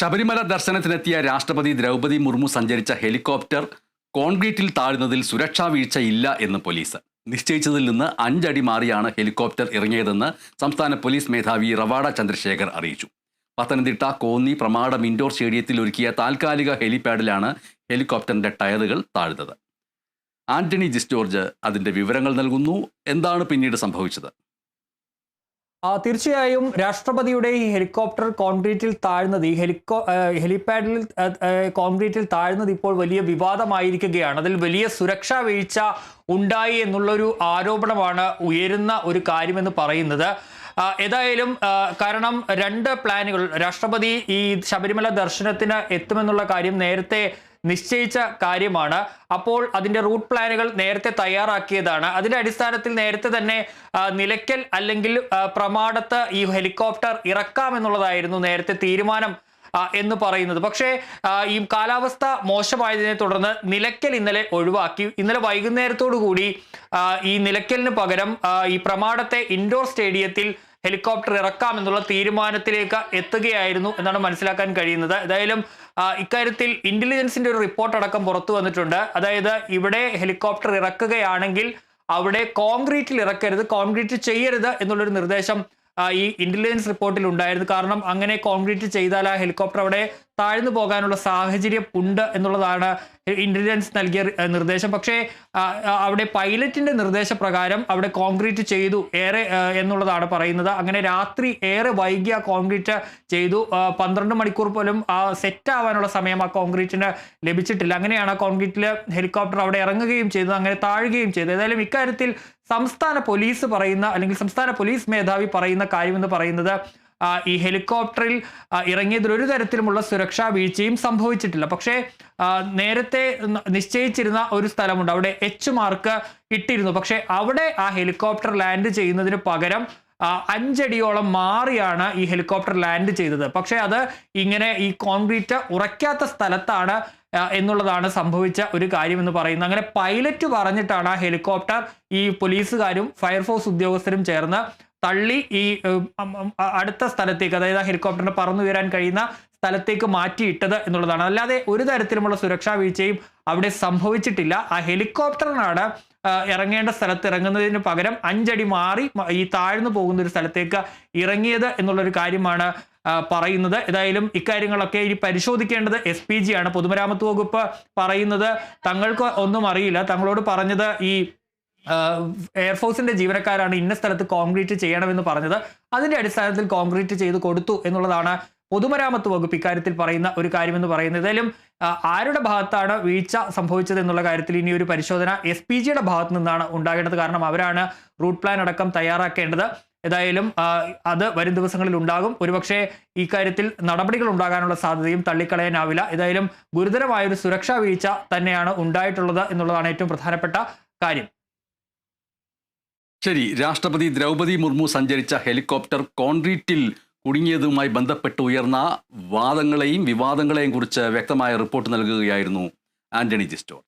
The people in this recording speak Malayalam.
ശബരിമല ദർശനത്തിനെത്തിയ രാഷ്ട്രപതി ദ്രൗപതി മുർമു സഞ്ചരിച്ച ഹെലികോപ്റ്റർ കോൺക്രീറ്റിൽ താഴ്ന്നതിൽ സുരക്ഷാ വീഴ്ച ഇല്ല എന്ന് പോലീസ്. നിശ്ചയിച്ചതിൽ നിന്ന് അഞ്ചടി മാറിയാണ് ഹെലികോപ്റ്റർ ഇറങ്ങിയതെന്ന് സംസ്ഥാന പോലീസ് മേധാവി റവാഡ ചന്ദ്രശേഖർ അറിയിച്ചു. പത്തനംതിട്ട കോന്നി പ്രമാടം ഇൻഡോർ സ്റ്റേഡിയത്തിൽ ഒരുക്കിയ താൽക്കാലിക ഹെലിപാഡിലാണ് ഹെലികോപ്റ്ററിന്റെ ടയറുകൾ താഴ്ന്നത്. ആന്റണി ജിസ്റ്റോർജ് അതിന്റെ വിവരങ്ങൾ നൽകുന്നു. എന്താണ് പിന്നീട് സംഭവിച്ചത്? തീർച്ചയായും രാഷ്ട്രപതിയുടെ ഈ ഹെലികോപ്റ്റർ കോൺക്രീറ്റിൽ താഴ്ന്നത് ഈ ഹെലികോ ആ, ഹെലിപാഡിൽ ആ, ആ, കോൺക്രീറ്റിൽ താഴ്ന്നത് ഇപ്പോൾ വലിയ വിവാദമായിരിക്കുകയാണ്. അതിൽ വലിയ സുരക്ഷാ വീഴ്ച ഉണ്ടായി എന്നുള്ളൊരു ആരോപണമാണ് ഉയരുന്ന ഒരു കാര്യമെന്ന് പറയുന്നത്. ആ, ഏതായാലും കാരണം രണ്ട് പ്ലാനുകൾ. രാഷ്ട്രപതി ഈ ശബരിമല ദർശനത്തിന് എത്തുമെന്നുള്ള കാര്യം നേരത്തെ നിശ്ചയിച്ച കാര്യമാണ്. അപ്പോൾ അതിന്റെ റൂട്ട് പ്ലാനുകൾ നേരത്തെ തയ്യാറാക്കിയതാണ്. അതിന്റെ അടിസ്ഥാനത്തിൽ നേരത്തെ തന്നെ നിലയ്ക്കൽ അല്ലെങ്കിൽ പ്രമാടത്ത് ഈ ഹെലികോപ്റ്റർ ഇറക്കാമെന്നുള്ളതായിരുന്നു നേരത്തെ തീരുമാനം എന്ന് പറയുന്നത്. പക്ഷേ ഈ കാലാവസ്ഥ മോശമായതിനെ തുടർന്ന് നിലയ്ക്കൽ ഇന്നലെ ഒഴിവാക്കി. ഇന്നലെ വൈകുന്നേരത്തോടു കൂടി ഈ നിലയ്ക്കലിന് പകരം ഈ പ്രമാടത്തെ ഇൻഡോർ സ്റ്റേഡിയത്തിൽ ഹെലികോപ്റ്റർ ഇറക്കാം എന്നുള്ള തീരുമാനത്തിലേക്ക് എത്തുകയായിരുന്നു എന്നാണ് മനസ്സിലാക്കാൻ കഴിയുന്നത്. ഏതായാലും ഇക്കാര്യത്തിൽ ഇന്റലിജൻസിന്റെ ഒരു റിപ്പോർട്ട് അടക്കം പുറത്തു വന്നിട്ടുണ്ട്. അതായത് ഇവിടെ ഹെലികോപ്റ്റർ ഇറക്കുകയാണെങ്കിൽ അവിടെ കോൺക്രീറ്റിൽ ഇറക്കരുത് കോൺക്രീറ്റ് ചെയ്യരുത് എന്നുള്ളൊരു നിർദ്ദേശം ഈ ഇന്റലിജൻസ് റിപ്പോർട്ടിൽ ഉണ്ടായിരുന്നു. കാരണം അങ്ങനെ കോൺക്രീറ്റ് ചെയ്താൽ ആ ഹെലികോപ്റ്റർ അവിടെ താഴ്ന്നു പോകാനുള്ള സാഹചര്യം ഉണ്ട് എന്നുള്ളതാണ് ഇന്റലിജൻസ് നൽകിയ നിർദ്ദേശം. പക്ഷേ അവിടെ പൈലറ്റിന്റെ നിർദ്ദേശപ്രകാരം അവിടെ കോൺക്രീറ്റ് ചെയ്തു ഏറെ എന്നുള്ളതാണ് പറയുന്നത്. അങ്ങനെ രാത്രി ഏറെ വൈകിയ കോൺക്രീറ്റ് ചെയ്തു. പന്ത്രണ്ട് മണിക്കൂർ പോലും ആ സെറ്റ് ആവാനുള്ള സമയം ആ കോൺക്രീറ്റിന് ലഭിച്ചിട്ടില്ല. അങ്ങനെയാണ് കോൺക്രീറ്റിൽ ഹെലികോപ്റ്റർ അവിടെ ഇറങ്ങുകയും ചെയ്തത് അങ്ങനെ താഴുകയും ചെയ്തു ഏതായാലും ഇക്കാര്യത്തിൽ സംസ്ഥാന പോലീസ് പറയുന്ന അല്ലെങ്കിൽ സംസ്ഥാന പോലീസ് മേധാവി പറയുന്ന കാര്യമെന്ന് പറയുന്നത് ഈ ഹെലികോപ്റ്ററിൽ ഇറങ്ങിയതിൽ ഒരു തരത്തിലുമുള്ള സുരക്ഷാ വീഴ്ചയും സംഭവിച്ചിട്ടില്ല. പക്ഷേ നേരത്തെ നിശ്ചയിച്ചിരുന്ന ഒരു സ്ഥലമുണ്ട്. അവിടെ എച്ച് മാർക്ക് ഇട്ടിരുന്നു. പക്ഷെ അവിടെ ആ ഹെലികോപ്റ്റർ ലാൻഡ് ചെയ്യുന്നതിന് പകരം അഞ്ചടിയോളം മാറിയാണ് ഈ ഹെലികോപ്റ്റർ ലാൻഡ് ചെയ്തത്. പക്ഷെ അത് ഇങ്ങനെ ഈ കോൺക്രീറ്റ് ഉറയ്ക്കാത്ത സ്ഥലത്താണ് എന്നുള്ളതാണ് സംഭവിച്ച ഒരു കാര്യമെന്ന് പറയുന്നത്. അങ്ങനെ പൈലറ്റ് പറഞ്ഞിട്ടാണ് ആ ഹെലികോപ്റ്റർ ഈ പോലീസുകാരും ഫയർഫോഴ്സ് ഉദ്യോഗസ്ഥരും ചേർന്ന് തള്ളി ഈ അടുത്ത സ്ഥലത്തേക്ക് അതായത് ആ ഹെലികോപ്റ്ററിന് പറന്നു ഉയരാൻ കഴിയുന്ന സ്ഥലത്തേക്ക് മാറ്റിയിട്ടത് എന്നുള്ളതാണ്. അല്ലാതെ ഒരു തരത്തിലുമുള്ള സുരക്ഷാ വീഴ്ചയും അവിടെ സംഭവിച്ചിട്ടില്ല. ആ ഹെലികോപ്റ്ററിനാണ് ഇറങ്ങേണ്ട സ്ഥലത്ത് ഇറങ്ങുന്നതിന് പകരം അഞ്ചടി മാറി ഈ താഴ്ന്നു പോകുന്ന ഒരു സ്ഥലത്തേക്ക് ഇറങ്ങിയത് എന്നുള്ളൊരു കാര്യമാണ് പറയുന്നത്. ഏതായാലും ഇക്കാര്യങ്ങളൊക്കെ ഇനി പരിശോധിക്കേണ്ടത് എസ് പി ജി ആണ്. പൊതുമരാമത്ത് വകുപ്പ് പറയുന്നത് തങ്ങൾക്ക് ഒന്നും അറിയില്ല. തങ്ങളോട് പറഞ്ഞത് ഈ എയർഫോഴ്സിന്റെ ജീവനക്കാരാണ് ഇന്ന സ്ഥലത്ത് കോൺക്രീറ്റ് ചെയ്യണമെന്ന് പറഞ്ഞത്. അതിന്റെ അടിസ്ഥാനത്തിൽ കോൺക്രീറ്റ് ചെയ്ത് കൊടുത്തു എന്നുള്ളതാണ് പൊതുമരാമത്ത് വകുപ്പ് ഇക്കാര്യത്തിൽ പറയുന്ന ഒരു കാര്യമെന്ന് പറയുന്നത്. ഏതായാലും ആരുടെ ഭാഗത്താണ് വീഴ്ച സംഭവിച്ചത് എന്നുള്ള കാര്യത്തിൽ ഇനി ഒരു പരിശോധന എസ് പി ജിയുടെ ഭാഗത്ത് നിന്നാണ് ഉണ്ടാകേണ്ടത്. കാരണം അവരാണ് റൂട്ട് പ്ലാൻ അടക്കം തയ്യാറാക്കേണ്ടത്. ഏതായാലും അത് വരും ദിവസങ്ങളിൽ ഉണ്ടാകും. ഒരുപക്ഷെ ഇക്കാര്യത്തിൽ കാര്യത്തിൽ നടപടികൾ ഉണ്ടാകാനുള്ള സാധ്യതയും തള്ളിക്കളയാനാവില്ല. ഏതായാലും ഗുരുതരമായൊരു സുരക്ഷാ വീഴ്ച തന്നെയാണ് ഉണ്ടായിട്ടുള്ളത് എന്നുള്ളതാണ് ഏറ്റവും പ്രധാനപ്പെട്ട കാര്യം. ശരി രാഷ്ട്രപതി ദ്രൗപതി മുർമു സഞ്ചരിച്ച ഹെലികോപ്റ്റർ കോൺക്രീറ്റിൽ കുടുങ്ങിയതുമായി ബന്ധപ്പെട്ട് ഉയർന്ന വാദങ്ങളെയും വിവാദങ്ങളെയും കുറിച്ച് വ്യക്തമായ റിപ്പോർട്ട് നൽകുകയായിരുന്നു ആന്റണി ജിസ്റ്റോർ